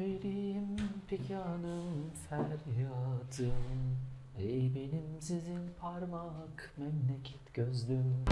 Vereyim piganım feryadım Ey benim sizin parmak memleket gözlüm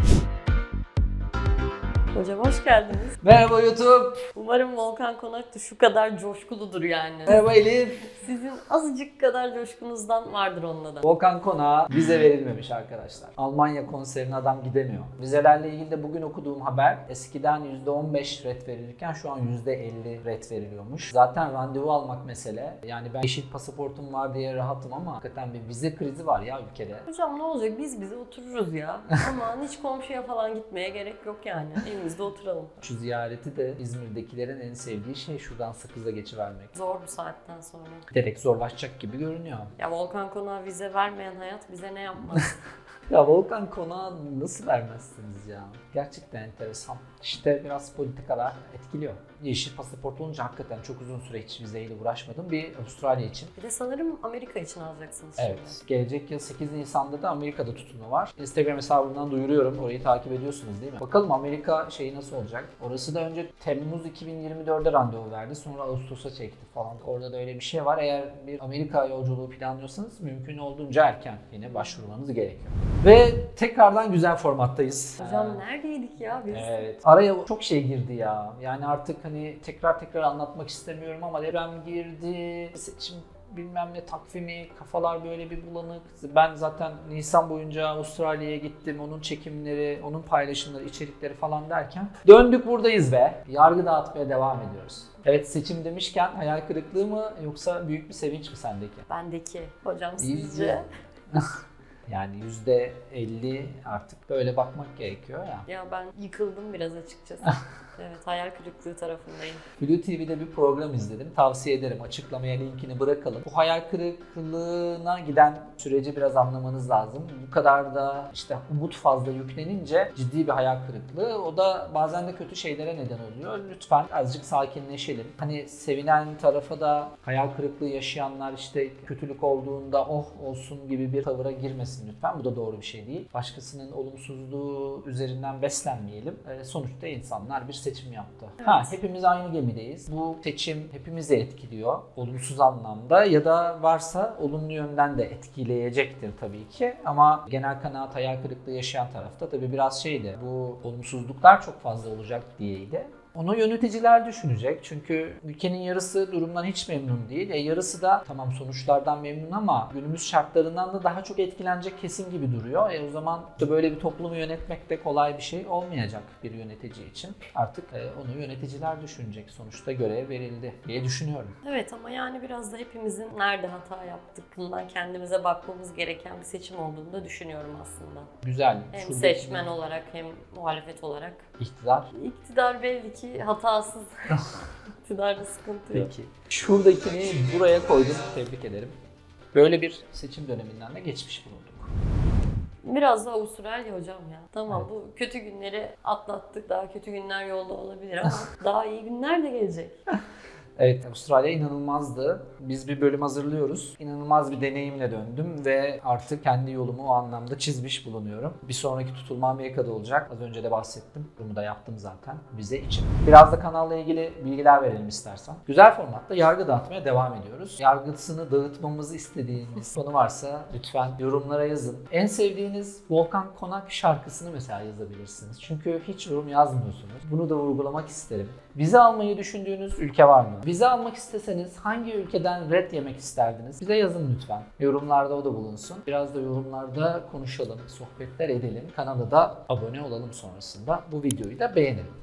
Hocam hoş geldiniz. Merhaba YouTube. Umarım Volkan Konak da şu kadar coşkuludur yani. Merhaba Elif. Sizin azıcık kadar coşkunuzdan vardır onunla da. Volkan Konağa vize verilmemiş arkadaşlar. Almanya konserine adam gidemiyor. Vizelerle ilgili de bugün okuduğum haber eskiden %15 red verilirken şu an %50 red veriliyormuş. Zaten randevu almak mesele. Yani ben yeşil pasaportum var diye rahatım ama hakikaten bir vize krizi var ya ülkede. Hocam ne olacak biz bize otururuz ya. Aman hiç komşuya falan gitmeye gerek yok yani. Evimizde oturalım. Şu ziyareti de İzmir'dekilerin en sevdiği şey şuradan sakızla geçivermek. Zor bu saatten sonra. Giderek zorlaşacak gibi görünüyor. Ya Volkan Konak'a vize vermeyen hayat bize ne yapmaz? Ya Volkan Konağı nasıl vermezsiniz ya? Gerçekten enteresan. İşte biraz politikalar etkiliyor. Yeşil pasaport olunca hakikaten çok uzun süre hiç vizeyle uğraşmadım. Bir Avustralya için. bir de sanırım Amerika için alacaksınız şimdi. Evet. Gelecek yıl 8 Nisan'da da Amerika'da tutulma var. Instagram hesabından duyuruyorum. Orayı takip ediyorsunuz değil mi? Bakalım Amerika şeyi nasıl olacak? Orası da önce Temmuz 2024'de randevu verdi. Sonra Ağustos'a çekti falan. Orada da öyle bir şey var. Eğer bir Amerika yolculuğu planlıyorsanız mümkün olduğunca erken yine başvurmanız gerekiyor. Ve tekrardan güzel formattayız. Hocam Ee, neredeydik ya biz? Evet. Araya çok şey girdi ya. Yani artık hani tekrar tekrar anlatmak istemiyorum ama deprem girdi, seçim bilmem ne takvimi, kafalar böyle bir bulanık. Ben zaten Nisan boyunca Avustralya'ya gittim. Onun çekimleri, onun paylaşımları, içerikleri falan derken döndük buradayız ve yargı dağıtmaya devam ediyoruz. Evet seçim demişken hayal kırıklığı mı yoksa büyük bir sevinç mi sendeki? Bendeki. Hocam sizce? Yani %50 artık böyle bakmak gerekiyor ya. Ya ben yıkıldım biraz açıkçası. evet hayal kırıklığı tarafındayım. Blue TV'de bir program izledim. Tavsiye ederim. Açıklamaya linkini bırakalım. Bu hayal kırıklığına giden süreci biraz anlamanız lazım. Bu kadar da işte umut fazla yüklenince ciddi bir hayal kırıklığı. O da bazen de kötü şeylere neden oluyor. Lütfen azıcık sakinleşelim. Hani sevinen tarafa da hayal kırıklığı yaşayanlar işte kötülük olduğunda oh olsun gibi bir tavıra girmesin lütfen. Bu da doğru bir şey değil. Başkasının olumsuzluğu üzerinden beslenmeyelim. Ee, sonuçta insanlar bir seçim yaptı. Ha, hepimiz aynı gemideyiz. Bu seçim hepimizi etkiliyor. Olumsuz anlamda ya da varsa olumlu yönden de etkileyecektir tabii ki. Ama genel kanaat hayal kırıklığı yaşayan tarafta tabii biraz şeydi. Bu olumsuzluklar çok fazla olacak diyeydi. Onu yöneticiler düşünecek çünkü ülkenin yarısı durumdan hiç memnun değil. E yarısı da tamam sonuçlardan memnun ama günümüz şartlarından da daha çok etkilenecek kesim gibi duruyor. E o zaman da böyle bir toplumu yönetmek de kolay bir şey olmayacak bir yönetici için. Artık e, onu yöneticiler düşünecek. Sonuçta görev verildi diye düşünüyorum. Evet ama yani biraz da hepimizin nerede hata yaptıkından kendimize bakmamız gereken bir seçim olduğunu da düşünüyorum aslında. Güzel. Hem Şuradaki seçmen olarak hem muhalefet olarak. iktidar. İktidar belli ki hatasız. İktidarda sıkıntı yok. Peki. Şuradakini buraya koydum. Tebrik ederim. Böyle bir seçim döneminden de geçmiş bulunduk. Biraz da Avustralya hocam ya. Tamam Evet. bu kötü günleri atlattık. Daha kötü günler yolda olabilir ama daha iyi günler de gelecek. Evet Avustralya inanılmazdı. Biz bir bölüm hazırlıyoruz. İnanılmaz bir deneyimle döndüm ve artık kendi yolumu o anlamda çizmiş bulunuyorum. Bir sonraki tutulma Amerika'da olacak. Az önce de bahsettim. Bunu da yaptım zaten vize için. Biraz da kanalla ilgili bilgiler verelim istersen. Güzel formatta yargı dağıtmaya devam ediyoruz. Yargısını dağıtmamızı istediğiniz konu varsa lütfen yorumlara yazın. En sevdiğiniz Volkan Konak şarkısını mesela yazabilirsiniz. Çünkü hiç yorum yazmıyorsunuz. Bunu da vurgulamak isterim. Vize almayı düşündüğünüz ülke var mı? Vize almak isteseniz hangi ülkeden red yemek isterdiniz? Bize yazın lütfen. Yorumlarda o da bulunsun. Biraz da yorumlarda konuşalım, sohbetler edelim. Kanala da abone olalım sonrasında. Bu videoyu da beğenelim.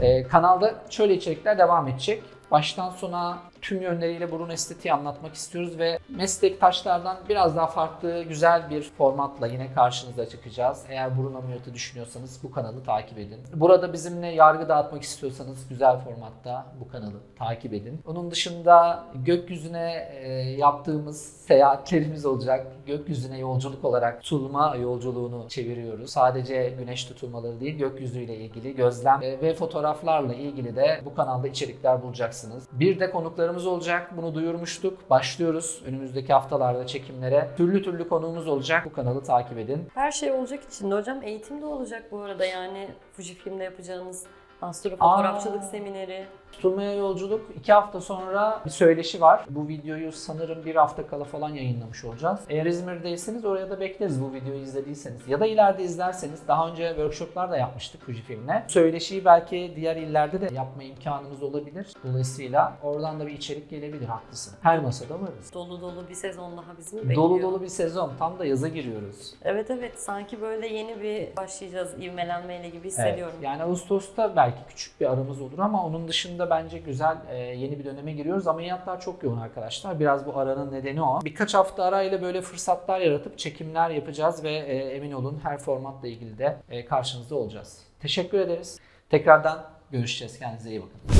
Ee, kanalda şöyle içerikler devam edecek. Baştan sona tüm yönleriyle burun estetiği anlatmak istiyoruz ve meslektaşlardan biraz daha farklı güzel bir formatla yine karşınıza çıkacağız. Eğer burun ameliyatı düşünüyorsanız bu kanalı takip edin. Burada bizimle yargı dağıtmak istiyorsanız güzel formatta bu kanalı takip edin. Onun dışında gökyüzüne e, yaptığımız seyahatlerimiz olacak. Gökyüzüne yolculuk olarak tutulma yolculuğunu çeviriyoruz. Sadece güneş tutulmaları değil gökyüzüyle ilgili gözlem e, ve fotoğraflarla ilgili de bu kanalda içerikler bulacaksınız. Bir de konuklarımız olacak. Bunu duyurmuştuk. Başlıyoruz önümüzdeki haftalarda çekimlere. Türlü türlü konuğumuz olacak. Bu kanalı takip edin. Her şey olacak içinde hocam. Eğitim de olacak bu arada yani Fujifilm'de yapacağınız Astrofotoğrafçılık Aa. semineri. Tutulmaya yolculuk 2 hafta sonra bir söyleşi var. Bu videoyu sanırım bir hafta kala falan yayınlamış olacağız. Eğer İzmir'deyseniz oraya da bekleriz bu videoyu izlediyseniz. Ya da ileride izlerseniz daha önce workshoplar da yapmıştık Fujifilm'le. Söyleşiyi belki diğer illerde de yapma imkanımız olabilir. Dolayısıyla oradan da bir içerik gelebilir haklısın. Her masada varız. Dolu dolu bir sezon daha bizi mi bekliyor? Dolu dolu bir sezon. Tam da yaza giriyoruz. Evet evet sanki böyle yeni bir başlayacağız ivmelenmeyle gibi hissediyorum. Evet. Yani Ağustos'ta belki küçük bir aramız olur ama onun dışında bence güzel e, yeni bir döneme giriyoruz. Ameliyatlar çok yoğun arkadaşlar. Biraz bu aranın nedeni o. Birkaç hafta arayla böyle fırsatlar yaratıp çekimler yapacağız ve e, emin olun her formatla ilgili de e, karşınızda olacağız. Teşekkür ederiz. Tekrardan görüşeceğiz. Kendinize iyi bakın.